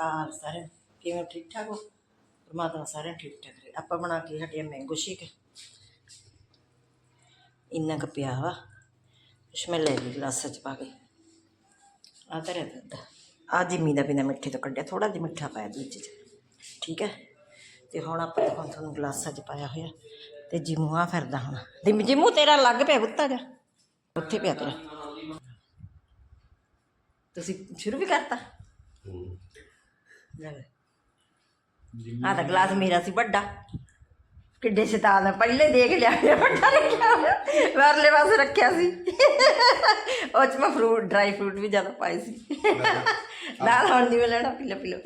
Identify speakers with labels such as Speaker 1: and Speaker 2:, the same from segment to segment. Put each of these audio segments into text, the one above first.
Speaker 1: ਅਕਾਲ ਸਾਰਿਆਂ ਨੂੰ। ਕਿਵੇਂ ਠੀਕ ਠਾਕ ਹੋ? ਪਰਮਾਤਮਾ ਸਾਰਿਆਂ ਨੂੰ ਠੀਕ ਠਾਕ ਰਹੇ। ਆਪਾਂ ਬਣਾ ਕੇ ਹਟਿਆ ਮੈਂਗੋ ਸ਼ੇਕ ਇੰਨਾ ਕੁ ਪਿਆ ਵਾ। ਕੁਛ ਮੈਂ ਲੈ ਲਈ ਗਲਾਸਾਂ ਚ ਪਾ ਕੇ। ਆ ਤੇਰੇ ਦੁੱਧ ਆ ਜਿੰਮੀ ਦਾ ਬਿਨਾ ਮਿੱਠੇ ਤੋਂ ਕੱਢਿਆ ਥੋੜਾ ਜਿਹਾ ਮਿੱਠਾ ਪਾਇਆ ਦੁੱਧ ਚ। ਠੀਕ ਹੈ? ਤੇ ਹੁਣ ਆਪਾਂ ਦੇਖੋ ਤੁਹਾਨੂੰ ਗਲਾਸਾਂ ਚ ਪਾਇਆ ਹੋਇਆ। ਤੇ ਜਿਮੂ ਆ ਫਿਰਦਾ ਹੁਣ। ਜਿਮ, ਜਿਮੂ ਤੇਰਾ ਲੱਗ ਪਿਆ ਕੁੱਤਾ ਜਾ। ਉੱਥੇ ਪਿਆ ਤੇਰਾ। ਤੁਸੀਂ ਸ਼ੁਰੂ ਵੀ ਕਰਤਾ? ਲੈ ਆ ਤਾਂ ਗਲਾਸ ਮੇਰਾ ਸੀ ਵੱਡਾ। ਕਿੱਡੇ ਸ਼ੈਤਾਨ ਆ। ਪਹਿਲੇ ਦੇਖ ਲਿਆ ਇਹ ਵੱਡਾ ਰੱਖਿਆ ਹੋਇਆ ਵਰਲੇ ਪਾਸੇ ਰੱਖਿਆ ਸੀ। ਉਹ ਚ ਮੈਂ ਫਰੂਟ ਡਰਾਈ ਫਰੂਟ ਵੀ ਜ਼ਿਆਦਾ ਪਾਏ ਸੀ। ਨਾਲ ਹੁਣ ਨਹੀਂ ਲੈਣਾ, ਪੀ ਲਓ ਪੀ ਲਓ।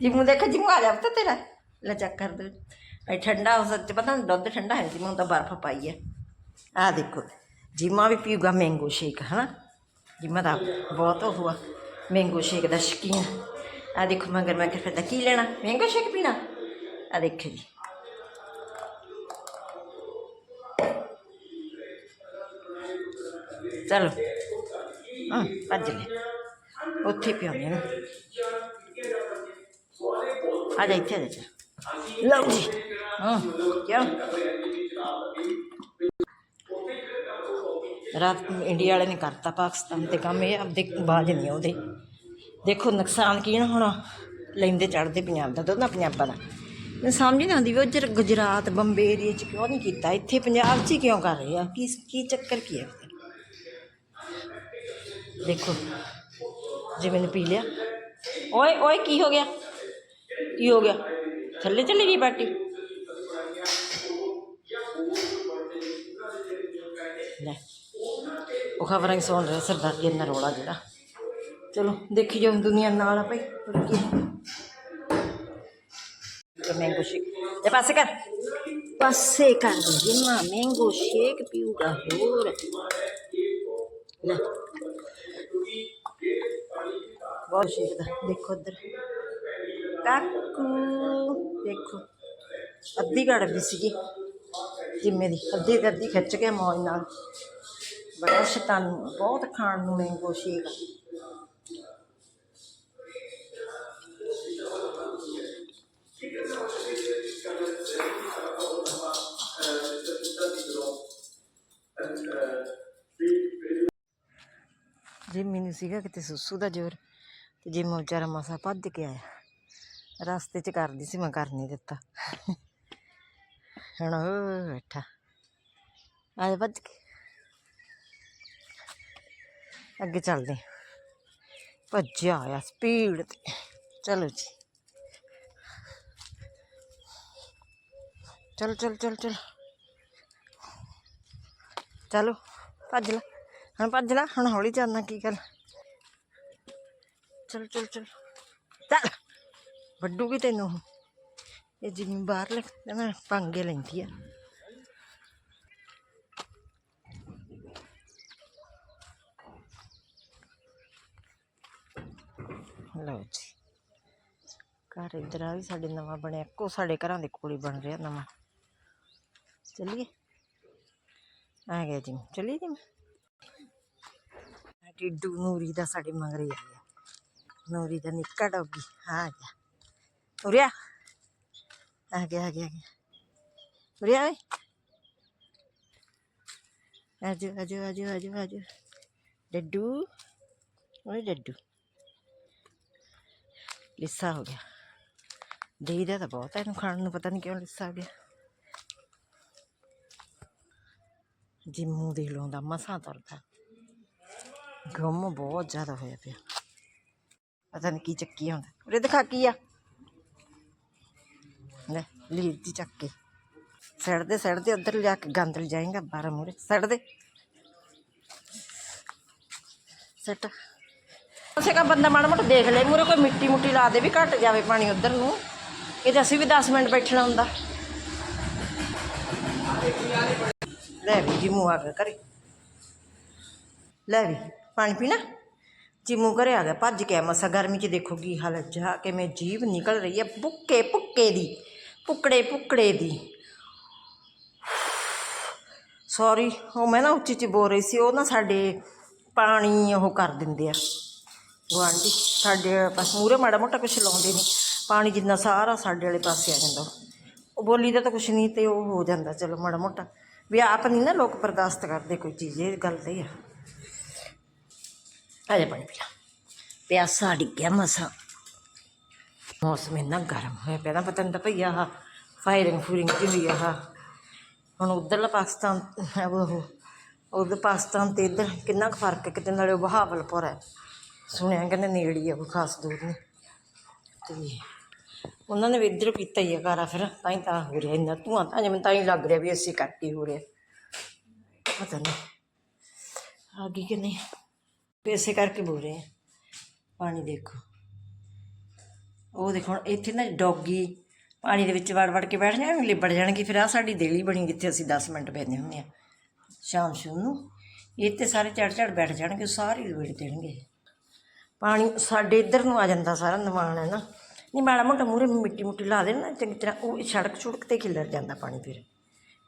Speaker 1: ਜਿਮੂ ਦੇਖ ਜਿਮੂ ਆ ਜਾ ਪੁੱਤ ਤੇਰਾ। ਲੈ ਚੱਕ ਕਰ ਦੋ। ਇਹ ਠੰਡਾ ਹੋ ਸੱਚ ਪਤਾ ਨਹੀਂ, ਦੁੱਧ ਠੰਡਾ ਹੈ ਜਿਮੂ ਤਾਂ ਬਰਫ਼ ਪਾਈ ਹੈ। ਆ ਦੇਖੋ, ਜਿਮਾ ਵੀ ਪੀਊਗਾ ਮੈਂਗੋ ਸ਼ੇਕ ਹਨਾ? ਜਿਮਾ ਦਾ ਬਹੁਤ ਉਹ ਹੁਆ ਮੈਂਗੋ ਸ਼ੇਕ ਦਾ ਸ਼ਕੀਨ। ਆ ਦੇਖੋ ਮਗਰ ਮੈਂ ਫਿਰ ਕੀ ਲੈਣਾ ਮੈਂਗੋ ਸ਼ੇਕ ਪੀਣਾ ਆ ਦੇਖੋ ਜੀ ਚਲੋ ਹਾਂ ਭੱਜ ਲੈ ਉੱਥੇ ਪਿਆਉਂਦੇ ਨਾ ਆ ਜਾ ਇੱਥੇ ਆ ਜਾ ਲਓ ਜੀ ਹਾਂ ਕਿਉਂ ਰਾਤ ਨੂੰ ਇੰਡੀਆ ਵਾਲੇ ਨੇ ਕਰਤਾ ਪਾਕਿਸਤਾਨ ਤੇ ਕੰਮ ਇਹ ਆਪਦੇ ਬਾਜ ਨਹੀਂ ਆਉਂਦੇ ਦੇਖੋ ਨੁਕਸਾਨ ਕੀ ਨਾ ਹੋਣਾ ਲੈਂਦੇ ਚੜਦੇ ਪੰਜਾਬ ਦਾ, ਦੋਨਾਂ ਪੰਜਾਬਾਂ ਦਾ। ਮੈਨੂੰ ਸਮਝ ਨਹੀਂ ਆਉਂਦੀ ਵੀ ਉਹ ਜਰ ਗੁਜਰਾਤ, ਬੰਬੇ ਏਰੀਏ ਚ ਕਿਉਂ ਨਹੀਂ ਕੀਤਾ? ਇੱਥੇ ਪੰਜਾਬ 'ਚ ਹੀ ਕਿਉਂ ਕਰ ਰਹੇ ਆ? ਕੀ ਕੀ ਚੱਕਰ ਕੀ ਹੈ ਦੇਖੋ, ਜੇ ਮੈਨੂੰ ਪੀ ਲਿਆ। ਓਏ ਓਏ, ਕੀ ਹੋ ਗਿਆ? ਕੀ ਹੋ ਗਿਆ? ਥੱਲੇ ਚਲੀ ਗਈ ਬਾਟੀ ਲੈ, ਉਹ ਖਬਰਾਂ ਹੀ ਸੁਣ ਰਿਹਾ ਸਰਦਾਰ ਜੀ, ਇੰਨਾ ਰੋਲਾ ਜਿਹੜਾ। ਚਲੋ ਦੇਖੀ ਜਾਓ ਦੁਨੀਆ ਨਾਲ ਆ ਭਾਈ ਹੋਰ ਕੀ। ਤੇ ਮੈਂਗੋ ਸ਼ੇਕ ਤੇ ਪਾਸੇ ਕਰ। ਪਾਸੇ ਕਰ ਜਿੰਨਾ ਮੈਂਗੋ ਸ਼ੇਕ ਪੀਊਗਾ ਹੋਰ। ਲੈ। ਬਹੁਤ ਸ਼ੇਕ ਦਾ। ਦੇਖੋ ਉਧਰ ਕਾਕੂ ਦੇਖੋ। ਅੱਧੀ ਘੜ ਵੀ ਸੀਗੀ। ਜਿੰਮੇ ਦੀ। ਅੱਧੀ ਅੱਧੀ ਖਿੱਚ ਕੇ ਮੌਜ ਨਾਲ। ਬੜਾ ਸ਼ੈਤਾਨ ਬਹੁਤ ਖਾਣ ਨੂੰ ਮੈਂਗੋ ਸ਼ੇਕ ਜਿੰਮੀ ਨੂੰ ਸੀਗਾ ਕਿਤੇ ਸੁਸੂ ਦਾ ਜ਼ੋਰ, ਤੇ ਜਿੰਮਾ ਵਿਚਾਰਾ ਮਸਾ ਭੱਜ ਕੇ ਆਇਆ। ਰਸਤੇ 'ਚ ਕਰਦੀ ਸੀ ਮੈਂ ਕਰ ਨਹੀਂ ਦਿੱਤਾ। ਹੁਣ ਬੈਠਾ। ਆਏ ਭੱਜ ਕੇ। ਅੱਗੇ ਚੱਲਦੇ ਭੱਜਿਆ ਆਇਆ ਸਪੀਡ ਤੇ। ਚਲੋ ਜੀ। ਚਲ ਚਲ ਚਲ ਚਲ। ਚਲੋ ਭੱਜ ਲੈ। ਹੁਣ ਭੱਜ ਲੈ, ਹੁਣ ਹੌਲੀ ਚੱਲਣਾ, ਕੀ ਗੱਲ? ਚਲ ਚਲ ਚਲ। ਚੱਲ। ਵੱਡੂਗੀ ਤੈਨੂੰ ਇਹ ਜਿਵੇਂ ਬਾਹਰ ਲੱਗ ਮੈਂ ਪੰਗੇ ਲੈਂਦੀ ਆ। ਲਓ ਜੀ। ਘਰ ਇੱਧਰ ਆ ਵੀ ਸਾਡੇ ਨਵਾਂ ਬਣਿਆ, ਇੱਕੋ ਸਾਡੇ ਘਰਾਂ ਦੇ ਕੋਲ ਹੀ ਬਣ ਰਿਹਾ ਨਵਾਂ। ਚੱਲੀਏ। ਆ ਗਿਆ ਜੀ, ਚੱਲੀਏ ਜੀ। ਆ ਟਿੱਡੂ ਨੂਰੀ ਦਾ ਸਾਡੇ ਮਗਰ ਹੀ ਆ ਗਿਆ। ਨੂਰੀ ਦਾ ਨਿੱਕਾ ਡੋਗੀ, ਆ ਗਿਆ। ਉਰਿਆ ਆ। ਗਿਆ ਆ ਗਿਆ ਆ ਗਿਆ। ਉਰਿਆ ਓਏ। ਆਜੋ ਆਜੋ ਆਜੋ ਆਜੋ ਆਜੋ ਡੱਡੂ, ਓਏ ਡੱਡੂ। ਲਿੱਸਾ ਹੋ ਗਿਆ। ਦੇਈਦਾ ਤਾਂ ਬਹੁਤ ਹੈ ਇਹਨੂੰ ਖਾਣ ਨੂੰ ਪਤਾ ਨਹੀਂ ਕਿਉਂ ਲਿੱਸਾ ਆ ਗਿਆ। ਜਿੰਮੂ ਦੇ ਲਾਉਂਦਾ ਮਸਾਂ ਤੁਰਦਾ ਗੁੰਮ ਬਹੁਤ ਜ਼ਿਆਦਾ ਹੋਇਆ ਪਿਆ। ਪਤਾ ਨਹੀਂ ਕੀ ਚੱਕੀ ਹੁੰਦਾ ਉਰੇ ਦਿਖਾ ਕੀ ਆ? ਲੈ ਲੀਰ ਦੀ ਚੱਕ ਕੇ। ਸੜਦੇ ਸੜਦੇ ਉੱਧਰ ਲਿਜਾ ਕੇ ਗੰਦ ਲੈ ਜਾਏਗਾ, ਬਾਰਾਂ ਮੂਰੇ ਸੜਦੇ। ਸੱਟ। ਉਸੇ ਕਾ ਬੰਦਾ ਮਾੜਾ ਮੋਟਾ ਦੇਖ ਲੈ ਮੂਰੇ ਕੋਈ ਮਿੱਟੀ ਮੁੱਟੀ ਲਾ ਦੇ ਵੀ ਘਟ ਜਾਵੇ ਪਾਣੀ ਉਧਰ ਨੂੰ। ਇਹ ਅਸੀਂ ਵੀ 10 ਮਿੰਟ ਬੈਠਣਾ ਹੁੰਦਾ। ਲੈ ਵੀ ਜੀ ਆ ਗਿਆ ਘਰੇ। ਲੈ ਵੀ ਪਾਣੀ ਪੀਣਾ? ਜਿਮੂ ਘਰੇ ਆ ਗਿਆ, ਭੱਜ ਕੇ ਆ ਮਸਾ ਗਰਮੀ 'ਚ ਦੇਖੋ ਕੀ ਹਾਲਤ ਜਾ ਕੇ ਮੈਂ ਜੀਭ ਨਿਕਲ ਰਹੀ ਹੈ ਭੁੱਕੇ ਪੁੱਕੇ ਦੀ ਪੁੱਕੜੇ ਪੁੱਕੜੇ ਦੀ। ਸੌਰੀ ਉਹ ਮੈਂ ਨਾ ਉੱਚੀ ਚ ਬੋਲ ਰਹੀ ਸੀ, ਉਹ ਨਾ ਸਾਡੇ ਪਾਣੀ ਉਹ ਕਰ ਦਿੰਦੇ ਆ। ਗੁਆਂਢੀ, ਸਾਡੇ ਪਾਸ ਮੂਰੇ ਮਾੜਾ ਮੋਟਾ ਕੁਛ ਲਾਉਂਦੇ ਨਹੀਂ ਪਾਣੀ ਜਿੰਨਾ ਸਾਰਾ ਸਾਡੇ ਵਾਲੇ ਪਾਸੇ ਆ ਜਾਂਦਾ। ਉਹ ਬੋਲੀ ਦਾ ਤਾਂ ਕੁਛ ਨਹੀਂ ਤੇ ਉਹ ਹੋ ਜਾਂਦਾ, ਚਲੋ ਮਾੜਾ ਮੋਟਾ। ਵੀ ਆਪ ਨਹੀਂ ਨਾ ਲੋਕ ਬਰਦਾਸ਼ਤ ਕਰਦੇ ਕੋਈ ਚੀਜ਼, ਇਹ ਗੱਲ ਤੇ ਆ। ਆ ਜਾ ਪਾਣੀ ਪੀ ਲਾ। ਪਿਆਸਾ ਡਿੱਗਿਆ ਮਸਾ। ਮੌਸਮ ਇੰਨਾ ਗਰਮ ਹੋਇਆ ਪਿਆ ਨਾ, ਪਤਾ ਨਹੀਂ ਤਾਂ ਭਈਆ ਆਹ ਫਾਇਰਿੰਗ ਫੂਰਿੰਗ ਕੀ ਹੋਈ ਆ ਹੁਣ ਉਧਰਲਾ ਪਾਕਿਸਤਾਨ ਉਹ ਉਧਰ ਪਾਕਿਸਤਾਨ ਤੇ ਇੱਧਰ ਕਿੰਨਾ ਕੁ ਫ਼ਰਕ ਹੈ, ਕਿਤੇ ਨਾਲੇ ਬਹਾਵਲਪੁਰ ਹੈ। ਸੁਣਿਆ ਕਹਿੰਦੇ ਨੇੜੇ ਆ, ਕੋਈ ਖਾਸ ਦੂਰ ਨਹੀਂ ਤੇ ਉਹਨਾਂ ਨੇ ਵੀ ਇੱਧਰ ਕੀਤਾ ਹੀ ਆ ਕਾਰਾ ਫਿਰ, ਤਾਂ ਹੀ ਤਾਂ ਹੋ ਰਿਹਾ ਇੰਨਾ ਧੂਆਂ, ਤਾਂ ਜਿਵੇਂ ਤਾਂ ਹੀ ਲੱਗ ਰਿਹਾ ਵੀ ਅਸੀਂ ਕੱਟ ਹੀ ਹੋ ਰਿਹਾ ਪਤਾ ਨਹੀਂ ਆ ਗਈ ਕਿ ਨਹੀਂ। ਪੈਸੇ ਕਰਕੇ ਬੋਲ ਰਹੇ ਆ। ਪਾਣੀ ਦੇਖੋ। ਉਹ ਦੇਖੋ ਹੁਣ ਇੱਥੇ ਨਾ ਡੌਗੀ ਪਾਣੀ ਦੇ ਵਿੱਚ ਵੜ ਵੜ ਕੇ ਬੈਠ ਜਾਣਗੇ, ਲਿਬੜ ਜਾਣਗੇ, ਫਿਰ ਆ ਸਾਡੀ ਦੇਲੀ ਬਣੀ ਜਿੱਥੇ ਅਸੀਂ 10 ਮਿੰਟ ਬੈਠਦੇ ਹੁੰਦੇ ਆ। ਸ਼ਾਮ ਸ਼ਾਮ ਨੂੰ ਇਹ ਤੇ ਸਾਰੇ ਚੜ ਚੜ ਬੈਠ ਜਾਣਗੇ, ਸਾਰੇ ਲਵੇੜ ਦੇਣਗੇ। ਪਾਣੀ ਸਾਡੇ ਇੱਧਰ ਨੂੰ ਆ ਜਾਂਦਾ ਸਾਰਾ ਨਿਵਾਣ, ਹੈ ਨਾ? ਨਹੀਂ, ਮਾੜਾ ਮੋਟਾ ਮੂਰੇ ਮਿੱਟੀ ਮੁੱਟੀ ਲਾ ਦੇਣ ਨਾ, ਚੰਗੀ ਤਰ੍ਹਾਂ ਉਹ ਸੜਕ ਛੁੜਕ ਤੇ ਖਿਲਰ ਜਾਂਦਾ ਪਾਣੀ ਫਿਰ।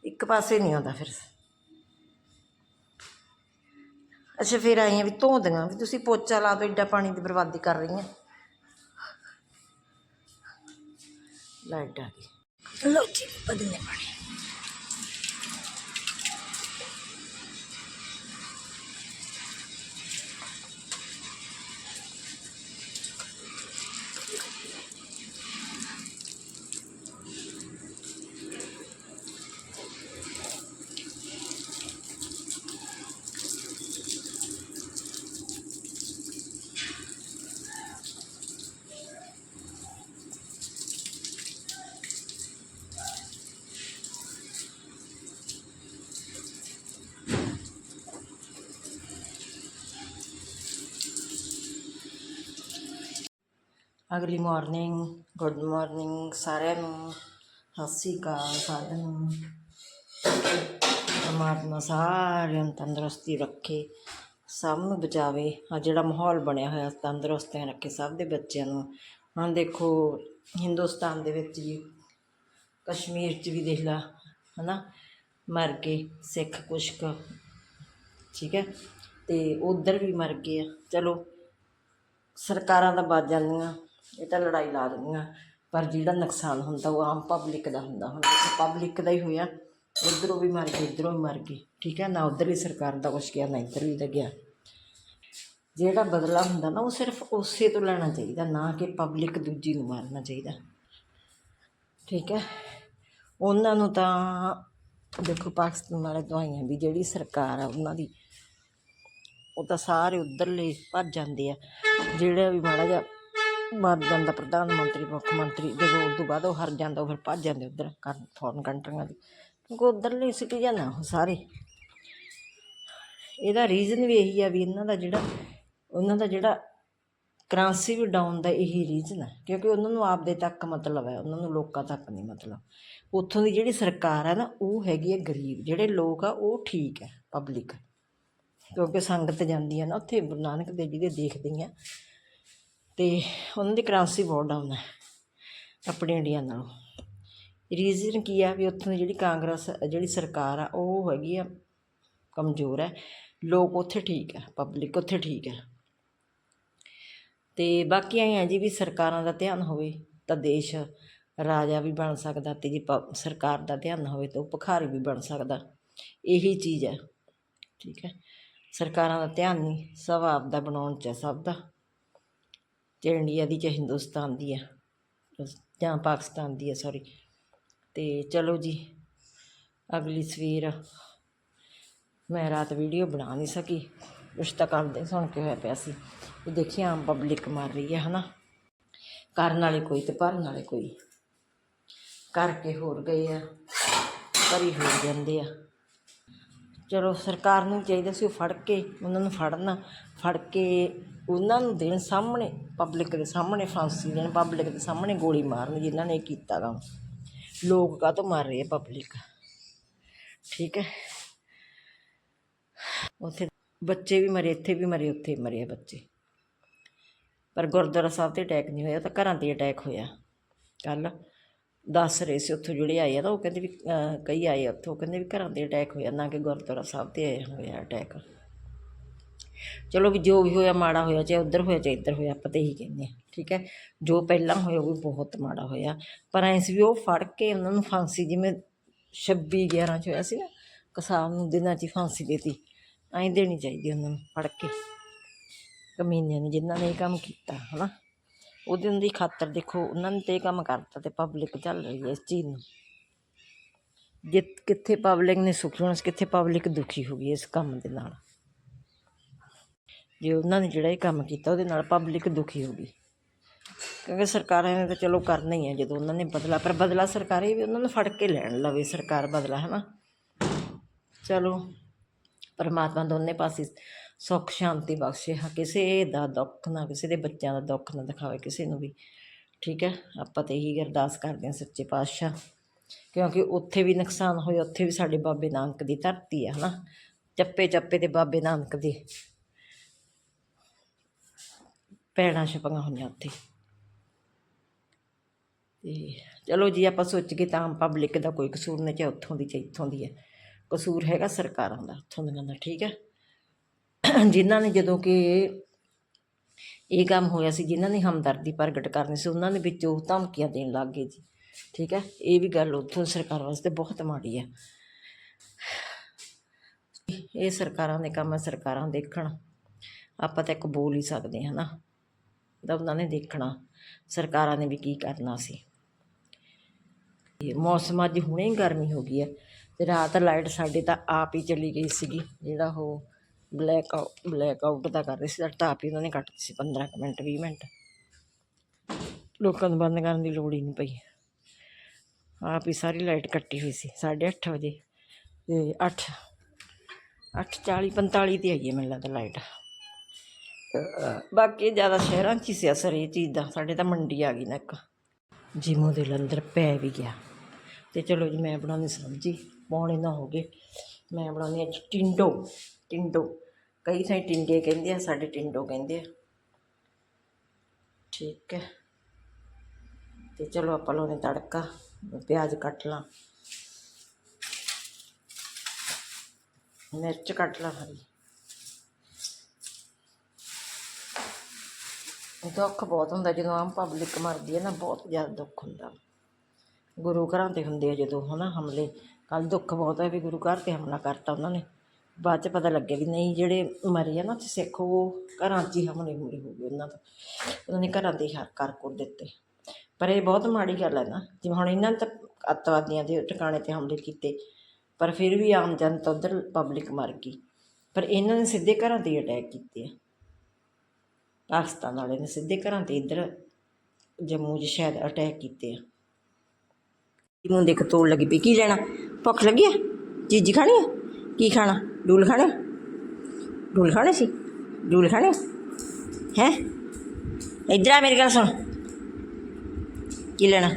Speaker 1: ਇੱਕ ਪਾਸੇ ਨਹੀਂ ਆਉਂਦਾ ਫਿਰ। ਅੱਛਾ, ਫਿਰ ਆਈਆਂ ਵੀ ਧੋਂਦੀਆਂ ਵੀ ਤੁਸੀਂ ਪੋਚਾ ਲਾ ਦਿਓ, ਏਡਾ ਪਾਣੀ ਦੀ ਬਰਬਾਦੀ ਕਰ ਰਹੀਆਂ। ਲਾਈਟ ਆ ਗਈ। ਲਓ ਜੀ ਬਦਲਨੇ ਪਾਣੀ। ਅਗਲੀ ਮਾਰਨਿੰਗ ਗੁੱਡ ਮਾਰਨਿੰਗ ਸਾਰਿਆਂ ਨੂੰ, ਸਤਿ ਸ਼੍ਰੀ ਅਕਾਲ ਸਾਰਿਆਂ ਨੂੰ। ਪਰਮਾਤਮਾ ਸਾਰਿਆਂ ਨੂੰ ਤੰਦਰੁਸਤੀ ਰੱਖੇ, ਸਭ ਨੂੰ ਬਚਾਵੇ। ਆ ਜਿਹੜਾ ਮਾਹੌਲ ਬਣਿਆ ਹੋਇਆ, ਤੰਦਰੁਸਤੀਆਂ ਰੱਖੇ ਸਭ ਦੇ ਬੱਚਿਆਂ ਨੂੰ। ਹੁਣ ਦੇਖੋ, ਹਿੰਦੁਸਤਾਨ ਦੇ ਵਿੱਚ ਜੀ, ਕਸ਼ਮੀਰ 'ਚ ਵੀ ਦੇਖ ਲਾ, ਹਨਾ, ਮਰ ਗਏ ਸਿੱਖ ਕੁਛ ਕੁ ਠੀਕ ਹੈ। ਤੇ ਉਧਰ ਵੀ ਮਰ ਗਏ ਆ। ਚਲੋ, ਸਰਕਾਰਾਂ ਤਾਂ ਬਚ ਜਾਂਦੀਆਂ। ਇਹ ਤਾਂ ਲੜਾਈ ਲਾ ਦਿੰਦੀਆਂ। ਪਰ ਜਿਹੜਾ ਨੁਕਸਾਨ ਹੁੰਦਾ, ਉਹ ਆਮ ਪਬਲਿਕ ਦਾ ਹੁੰਦਾ। ਹੁਣ ਪਬਲਿਕ ਦਾ ਹੀ ਹੋਇਆ। ਉਧਰੋਂ ਵੀ ਮਰ ਗਏ, ਇੱਧਰੋਂ ਵੀ ਮਰ ਗਏ। ਠੀਕ ਹੈ ਨਾ? ਉਧਰ ਵੀ ਸਰਕਾਰ ਦਾ ਕੁਛ ਗਿਆ, ਨਾ ਇੱਧਰ ਵੀ ਦਾ ਗਿਆ। ਜਿਹੜਾ ਬਦਲਾ ਹੁੰਦਾ ਨਾ, ਉਹ ਸਿਰਫ ਉਸੇ ਤੋਂ ਲੈਣਾ ਚਾਹੀਦਾ, ਨਾ ਕਿ ਪਬਲਿਕ ਦੂਜੀ ਨੂੰ ਮਾਰਨਾ ਚਾਹੀਦਾ। ਠੀਕ ਹੈ? ਉਹਨਾਂ ਨੂੰ ਤਾਂ ਦੇਖੋ, ਪਾਕਿਸਤਾਨ ਵਾਲੇ ਦਵਾਈਆਂ ਵੀ ਜਿਹੜੀ ਸਰਕਾਰ ਆ, ਉਹਨਾਂ ਦੀ, ਉਹ ਤਾਂ ਸਾਰੇ ਉਧਰਲੇ ਭੱਜ ਜਾਂਦੇ ਆ। ਜਿਹੜਾ ਵੀ ਮਾੜਾ ਜਿਹਾ ਮਰ ਜਾਂਦਾ ਪ੍ਰਧਾਨ ਮੰਤਰੀ, ਮੁੱਖ ਮੰਤਰੀ, ਜਦੋਂ ਉਸ ਤੋਂ ਬਾਅਦ ਉਹ ਹਰ ਜਾਂਦਾ, ਉਹ ਫਿਰ ਭੱਜ ਜਾਂਦੇ ਉਧਰ ਫੋਰਨ ਕੰਟਰੀਆਂ ਦੀ। ਕਿਉਂਕਿ ਉਧਰਲੇ ਸਿਟੀਜ਼ਨ ਆ ਉਹ ਸਾਰੇ। ਇਹਦਾ ਰੀਜ਼ਨ ਵੀ ਇਹੀ ਆ ਵੀ ਇਹਨਾਂ ਦਾ ਜਿਹੜਾ, ਉਹਨਾਂ ਦਾ ਜਿਹੜਾ ਕਰੰਸੀ ਵੀ ਡਾਊਨ ਦਾ ਇਹੀ ਰੀਜ਼ਨ ਹੈ ਕਿਉਂਕਿ ਉਹਨਾਂ ਨੂੰ ਆਪਦੇ ਤੱਕ ਮਤਲਬ ਹੈ, ਉਹਨਾਂ ਨੂੰ ਲੋਕਾਂ ਤੱਕ ਨਹੀਂ ਮਤਲਬ। ਉੱਥੋਂ ਦੀ ਜਿਹੜੀ ਸਰਕਾਰ ਹੈ ਨਾ, ਉਹ ਹੈਗੀ ਹੈ ਗਰੀਬ। ਜਿਹੜੇ ਲੋਕ ਆ, ਉਹ ਠੀਕ ਹੈ ਪਬਲਿਕ ਕਿਉਂਕਿ ਸੰਗਤ ਜਾਂਦੀ ਹੈ ਨਾ, ਉੱਥੇ ਗੁਰੂ ਨਾਨਕ ਦੇਵ ਜੀ ਦੇ ਦੇਖਦੀ ਆ। ਅਤੇ ਉਹਨਾਂ ਦੀ ਕਰੰਸੀ ਬਹੁਤ ਡਾਊਨ ਹੈ, ਆਪਣੇ ਇੰਡੀਆ ਨਾਲੋਂ। ਰੀਜ਼ਨ ਕੀ ਆ ਵੀ ਉੱਥੋਂ ਦੀ ਜਿਹੜੀ ਕਾਂਗਰਸ, ਜਿਹੜੀ ਸਰਕਾਰ ਆ, ਉਹ ਹੈਗੀ ਆ, ਕਮਜ਼ੋਰ ਹੈ। ਲੋਕ ਉੱਥੇ ਠੀਕ ਹੈ ਪਬਲਿਕ ਉੱਥੇ ਠੀਕ ਹੈ। ਤੇ ਬਾਕੀ ਐਂ ਆ ਜੀ ਵੀ ਸਰਕਾਰਾਂ ਦਾ ਧਿਆਨ ਹੋਵੇ ਤਾਂ ਦੇਸ਼ ਰਾਜਾ ਵੀ ਬਣ ਸਕਦਾ ਤੇ ਜੇ ਪ- ਸਰਕਾਰ ਦਾ ਧਿਆਨ ਹੋਵੇ ਤਾਂ ਉਹ ਭਿਖਾਰੀ ਵੀ ਬਣ ਸਕਦਾ। ਇਹੀ ਚੀਜ਼ ਹੈ, ਠੀਕ ਹੈ। ਸਰਕਾਰਾਂ ਦਾ ਧਿਆਨ ਨਹੀਂ, ਸਭ ਆਪ ਦਾ ਬਣਾਉਣ ਚ ਹੈ, ਸਭ ਦਾ। ਚਾਹੇ ਇੰਡੀਆ ਦੀ, ਚਾਹੇ ਹਿੰਦੁਸਤਾਨ ਦੀ ਆ ਜਾਂ ਪਾਕਿਸਤਾਨ ਦੀ ਆ ਸੌਰੀ ਤੇ ਚਲੋ ਜੀ, ਅਗਲੀ ਸਵੇਰ ਮੈਂ ਰਾਤ ਵੀਡੀਓ ਬਣਾ ਨਹੀਂ ਸਕੀ। ਕੁਛ ਤਾਂ ਕਰਦੇ ਸੁਣ ਕੇ ਹੋਇਆ ਪਿਆ ਸੀ। ਇਹ ਦੇਖੀ ਆਮ ਪਬਲਿਕ ਮਰ ਰਹੀ ਹੈ ਹਨਾ? ਕਰਨ ਵਾਲੇ ਕੋਈ ਤੇ ਭਰਨ ਵਾਲੇ ਕੋਈ। ਕਰਕੇ ਹੋਰ ਗਏ ਆ, ਭਰੀ ਹੋ ਜਾਂਦੇ ਆ। ਚਲੋ, ਸਰਕਾਰ ਨੂੰ ਚਾਹੀਦਾ ਸੀ ਉਹ ਫੜ ਕੇ, ਉਹਨਾਂ ਨੂੰ ਫੜਨਾ। ਫੜ ਕੇ ਉਹਨਾਂ ਨੂੰ ਦੇਣ ਸਾਹਮਣੇ ਪਬਲਿਕ ਦੇ ਸਾਹਮਣੇ, ਫਾਂਸੀ ਦੇਣ ਪਬਲਿਕ ਦੇ ਸਾਹਮਣੇ ਗੋਲੀ ਮਾਰਨ ਜਿਨ੍ਹਾਂ ਨੇ ਇਹ ਕੀਤਾ ਗਾ ਲੋਕ ਕਾਹਤੋਂ ਮਾਰ ਰਹੇ ਆ ਪਬਲਿਕ ਠੀਕ ਹੈ? ਉੱਥੇ ਬੱਚੇ ਵੀ ਮਰੇ, ਇੱਥੇ ਵੀ ਮਰੇ, ਉੱਥੇ ਵੀ ਮਰੇ ਆ ਬੱਚੇ। ਪਰ ਗੁਰਦੁਆਰਾ ਸਾਹਿਬ ਤੇ ਅਟੈਕ ਨਹੀਂ ਹੋਇਆ, ਤਾਂ ਘਰਾਂ ਤੇ ਅਟੈਕ ਹੋਇਆ। ਕੱਲ ਦੱਸ ਰਹੇ ਸੀ ਉੱਥੋਂ ਜਿਹੜੇ ਆਏ ਆ ਤਾਂ ਉਹ ਕਹਿੰਦੇ ਵੀ ਕਈ ਆਏ ਆ ਉੱਥੋਂ ਕਹਿੰਦੇ ਵੀ ਘਰਾਂ ਤੇ ਅਟੈਕ ਹੋਇਆ, ਨਾ ਕਿ ਗੁਰਦੁਆਰਾ ਸਾਹਿਬ ਤੇ ਆਇਆ ਹੋਇਆ ਅਟੈਕ ਚਲੋ ਵੀ ਜੋ ਵੀ ਹੋਇਆ ਮਾੜਾ ਹੋਇਆ, ਚਾਹੇ ਉੱਧਰ ਹੋਇਆ, ਚਾਹੇ ਇੱਧਰ ਹੋਇਆ, ਆਪਾਂ ਤਾਂ ਇਹੀ ਕਹਿੰਦੇ ਹਾਂ ਠੀਕ ਹੈ? ਜੋ ਪਹਿਲਾਂ ਹੋਇਆ ਉਹ ਵੀ ਬਹੁਤ ਮਾੜਾ ਹੋਇਆ। ਪਰ ਐਂ ਸੀ ਵੀ ਉਹ ਫੜ ਕੇ ਉਹਨਾਂ ਨੂੰ ਫਾਂਸੀ, ਜਿਵੇਂ 26 11 ਚ ਹੋਇਆ ਸੀ ਨਾ ਕਸਾਬ ਨੂੰ ਦਿਨਾਂ 'ਚ ਹੀ ਫਾਂਸੀ ਦੇਤੀ ਐਂ ਦੇਣੀ ਚਾਹੀਦੀ ਉਹਨਾਂ ਨੂੰ ਫੜ ਕੇ। ਕਮੀਨਿਆਂ ਨੇ ਜਿਨ੍ਹਾਂ ਨੇ ਇਹ ਕੰਮ ਕੀਤਾ, ਹਨਾ? ਉਹਦੇ ਦੀ ਖਾਤਰ ਦੇਖੋ, ਉਹਨਾਂ ਨੇ ਤੇ ਇਹ ਕੰਮ ਕਰਤਾ ਤੇ ਪਬਲਿਕ ਚੱਲ ਰਹੀ ਹੈ ਇਸ ਚੀਜ਼ ਨੂੰ। ਜੇ ਕਿੱਥੇ ਪਬਲਿਕ ਨੇ ਸੁਖੀ ਹੋਣਾ, ਕਿੱਥੇ ਪਬਲਿਕ ਦੁਖੀ ਹੋ ਗਈ ਇਸ ਕੰਮ ਦੇ ਨਾਲ। ਜੇ ਉਹਨਾਂ ਨੇ ਜਿਹੜਾ ਇਹ ਕੰਮ ਕੀਤਾ, ਉਹਦੇ ਨਾਲ ਪਬਲਿਕ ਦੁਖੀ ਹੋ ਗਈ। ਕਿਉਂਕਿ ਸਰਕਾਰਾਂ ਨੇ ਤਾਂ ਚਲੋ ਕਰਨਾ ਹੀ ਹੈ ਜਦੋਂ ਉਹਨਾਂ ਨੇ ਬਦਲਾ, ਪਰ ਬਦਲਾ ਸਰਕਾਰੀ ਵੀ ਉਹਨਾਂ ਨੂੰ ਫੜ ਕੇ ਲੈਣ ਲਵੇ, ਸਰਕਾਰ ਬਦਲਾ ਹੈ ਨਾ ਚਲੋ, ਪਰਮਾਤਮਾ ਦੋਨੇ ਪਾਸੇ ਸੁੱਖ, ਸ਼ਾਂਤੀ ਬਖਸ਼ੇ, ਹਾਂ, ਕਿਸੇ ਦਾ ਦੁੱਖ ਨਾ, ਕਿਸੇ ਦੇ ਬੱਚਿਆਂ ਦਾ ਦੁੱਖ ਨਾ ਦਿਖਾਵੇ ਕਿਸੇ ਨੂੰ ਵੀ। ਠੀਕ ਹੈ? ਆਪਾਂ ਤੇ ਇਹੀ ਅਰਦਾਸ ਕਰਦੇ ਹਾਂ ਸੱਚੇ ਪਾਤਸ਼ਾਹ। ਕਿਉਂਕਿ ਉੱਥੇ ਵੀ ਨੁਕਸਾਨ ਹੋਇਆ, ਉੱਥੇ ਵੀ ਸਾਡੇ ਬਾਬੇ ਨਾਨਕ ਦੀ ਧਰਤੀ ਹੈ ਹਨਾ? ਚੱਪੇ ਚੱਪੇ ਤੇ ਬਾਬੇ ਨਾਨਕ ਦੀ। ਪੈੜਾਂ ਛਪੀਆਂ ਹੋਈਆਂ ਉੱਥੇ। ਤੇ ਚਲੋ ਜੀ ਆਪਾਂ ਸੋਚ ਕੇ ਤਾਂ ਪਬਲਿਕ ਦਾ ਕੋਈ ਕਸੂਰ ਨਹੀਂ ਚਾਹੇ ਉੱਥੋਂ ਦੀ ਚਾਹੇ ਇੱਥੋਂ ਦੀ ਹੈ। ਕਸੂਰ ਹੈਗਾ ਸਰਕਾਰਾਂ ਦਾ, ਉੱਥੋਂ ਦੀਆਂ ਦਾ, ਠੀਕ ਹੈ? ਜਿਨ੍ਹਾਂ ਨੇ ਜਦੋਂ ਕਿ ਇਹ ਕੰਮ ਹੋਇਆ ਸੀ, ਜਿਨ੍ਹਾਂ ਨੇ ਹਮਦਰਦੀ ਪ੍ਰਗਟ ਕਰਨੀ ਸੀ, ਉਹਨਾਂ ਦੇ ਵਿੱਚ ਉਹ ਧਮਕੀਆਂ ਦੇਣ ਲੱਗ ਗਏ ਜੀ, ਠੀਕ ਹੈ? ਇਹ ਵੀ ਗੱਲ ਉੱਥੋਂ ਸਰਕਾਰ ਵਾਸਤੇ ਬਹੁਤ ਮਾੜੀ ਹੈ। ਇਹ ਸਰਕਾਰਾਂ ਦੇ ਕੰਮ ਹੈ, ਸਰਕਾਰਾਂ ਦੇਖਣ। ਆਪਾਂ ਤਾਂ ਇੱਕ ਬੋਲ ਹੀ ਸਕਦੇ ਹਾਂ ਨਾ। ਤਾਂ ਉਹਨਾਂ ਨੇ ਦੇਖਣਾ, ਸਰਕਾਰਾਂ ਨੇ ਵੀ ਕੀ ਕਰਨਾ ਸੀ। ਇਹ ਮੌਸਮ ਅੱਜ ਹੁਣੇ ਹੀ ਗਰਮੀ ਹੋ ਗਈ ਹੈ ਤੇ ਰਾਤ ਲਾਈਟ ਸਾਡੇ ਤਾਂ ਆਪ ਹੀ ਚਲੀ ਗਈ ਸੀਗੀ, ਜਿਹੜਾ ਉਹ ਬਲੈਕ ਆਊਟ ਬਲੈਕ ਆਊਟ ਦਾ ਕਰ ਰਹੇ ਸੀ, ਤਾਂ ਆਪ ਹੀ ਉਹਨਾਂ ਨੇ ਕੱਟ ਦਿੱਤੀ ਸੀ 15 ਕੁ ਮਿੰਟ 20 ਮਿੰਟ। ਲੋਕਾਂ ਨੂੰ ਬੰਦ ਕਰਨ ਦੀ ਲੋੜ ਹੀ ਨਹੀਂ ਪਈ। ਆਪ ਹੀ ਸਾਰੀ ਲਾਈਟ ਕੱਟੀ ਹੋਈ ਸੀ 8:30 ਵਜੇ ਤੇ 8 8:40 45 ਤੇ ਆਈ ਹੈ ਮੈਨੂੰ ਲੱਗਦਾ ਲਾਈਟ। ਬਾਕੀ ਜ਼ਿਆਦਾ ਸ਼ਹਿਰਾਂ 'ਚ ਹੀ ਸੀ ਅਸਰ ਇਹ ਚੀਜ਼ ਦਾ, ਸਾਡੇ ਤਾਂ ਮੰਡੀ ਆ ਗਈ ਨਾ ਇੱਕ। ਜਿਮੋ ਦੇ ਲੰਦਰ ਪੈ ਵੀ ਗਿਆ। ਤੇ ਚਲੋ ਜੀ, ਮੈਂ ਬਣਾਉਣੀ ਸਬਜ਼ੀ, ਪੌਣੇ ਨਾ ਹੋ ਗਏ। ਮੈਂ ਬਣਾਉਣੀ ਅੱਜ ਟਿੰਡੋ ਟਿੰਡੋ। ਕਈ ਥਾਂ ਟਿੰਡੇ ਕਹਿੰਦੇ ਆ, ਸਾਡੇ ਟਿੰਡੋ ਕਹਿੰਦੇ ਆ। ਠੀਕ ਹੈ। ਤੇ ਚਲੋ ਆਪਾਂ ਲਾਉਣੇ ਤੜਕਾ, ਪਿਆਜ਼ ਕੱਟ ਲਾਂ। ਮਿਰਚ ਕੱਟ ਲਾਂ ਹਰੀ। ਦੁੱਖ ਬਹੁਤ ਹੁੰਦਾ, ਜਦੋਂ ਆਮ ਪਬਲਿਕ ਮਰਦੀ ਹੈ ਨਾ, ਬਹੁਤ ਜ਼ਿਆਦਾ ਦੁੱਖ ਹੁੰਦਾ। ਗੁਰੂ ਘਰਾਂ ਤੇ ਹੁੰਦੇ ਆ ਜਦੋਂ, ਹਨਾ, ਹਮਲੇ। ਕੱਲ ਦੁੱਖ ਬਹੁਤ ਹੈ ਵੀ ਗੁਰੂ ਘਰ ਤੇ ਹਮਲਾ ਕਰਤਾ ਉਹਨਾਂ ਨੇ। ਬਾਅਦ ਚ ਪਤਾ ਲੱਗਿਆ ਵੀ ਨਹੀਂ, ਜਿਹੜੇ ਮਰੇ ਆ ਨਾ ਤੇ ਸਿੱਖ, ਉਹ ਘਰਾਂ 'ਚ ਹੀ ਹਮਲੇ ਹਮਲੇ ਹੋ ਗਏ ਉਹਨਾਂ ਦਾ। ਉਹਨਾਂ ਨੇ ਘਰਾਂ ਦੇ ਹਰ ਕਰ ਕਰ ਦਿੱਤੇ। ਪਰ ਇਹ ਬਹੁਤ ਮਾੜੀ ਗੱਲ ਹੈ ਨਾ, ਜਿਵੇਂ ਹੁਣ ਇਹਨਾਂ ਨੇ ਤਾਂ ਅੱਤਵਾਦੀਆਂ ਦੇ ਟਿਕਾਣੇ ਤੇ ਹਮਲੇ ਕੀਤੇ, ਪਰ ਫਿਰ ਵੀ ਆਮ ਜਨਤਾ ਉੱਧਰ ਪਬਲਿਕ ਮਰ ਗਈ। ਪਰ ਇਹਨਾਂ ਨੇ ਸਿੱਧੇ ਘਰਾਂ ਤੇ ਅਟੈਕ ਕੀਤੇ ਆ। ਪਾਕਿਸਤਾਨ ਵਾਲੇ ਨੇ ਸਿੱਧੇ ਘਰਾਂ ਤੇ ਇੱਧਰ ਜੰਮੂ 'ਚ ਸ਼ਾਇਦ ਅਟੈਕ ਕੀਤੇ ਆ। ਇਹਨੂੰ ਦੇਖ ਤੋੜ ਲੱਗੀ ਪਈ, ਕੀ ਲੈਣਾ? ਭੁੱਖ ਲੱਗੀ ਆ? ਚੀਜ਼ ਖਾਣੀ ਆ? ਕੀ ਖਾਣਾ? ਡੂਲ ਖਾਣੇ? ਡੂਲ ਖਾਣੇ ਸੀ? ਡੂਲ ਖਾਣੇ? ਹੈ? ਇੱਧਰ ਆ ਮੇਰੀ ਗੱਲ ਸੁਣ। ਕੀ ਲੈਣਾ?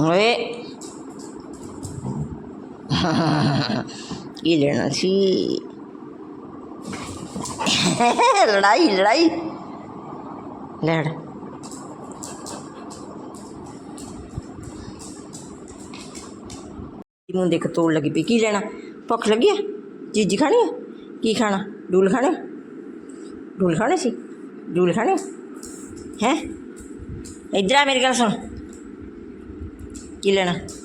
Speaker 1: ਓਏ। ਕੀ ਲੈਣਾ ਸੀ ਲੜਾਈ ਲੜਾਈ ਲੜ ਇਹਨੂੰ ਦੇਖ ਤੋੜ ਲੱਗੀ ਪਈ ਕੀ ਲੈਣਾ ਭੁੱਖ ਲੱਗੀ ਆ ਚੀਜ਼ੀ ਖਾਣੀ ਆ ਕੀ ਖਾਣਾ ਡੂਲ ਖਾਣੇ ਡੂਲ ਖਾਣੇ ਸੀ ਡੂਲ ਖਾਣੇ ਹੈ ਇੱਧਰ ਆ ਮੇਰੀ ਗੱਲ ਸੁਣ ਕੀ ਲੈਣਾ ਓਏ ਕੀ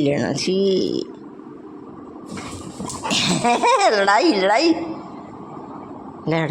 Speaker 1: ਲੈਣਾ ਸੀ ਲੜਾਈ ਲੜਾਈ ਲੜ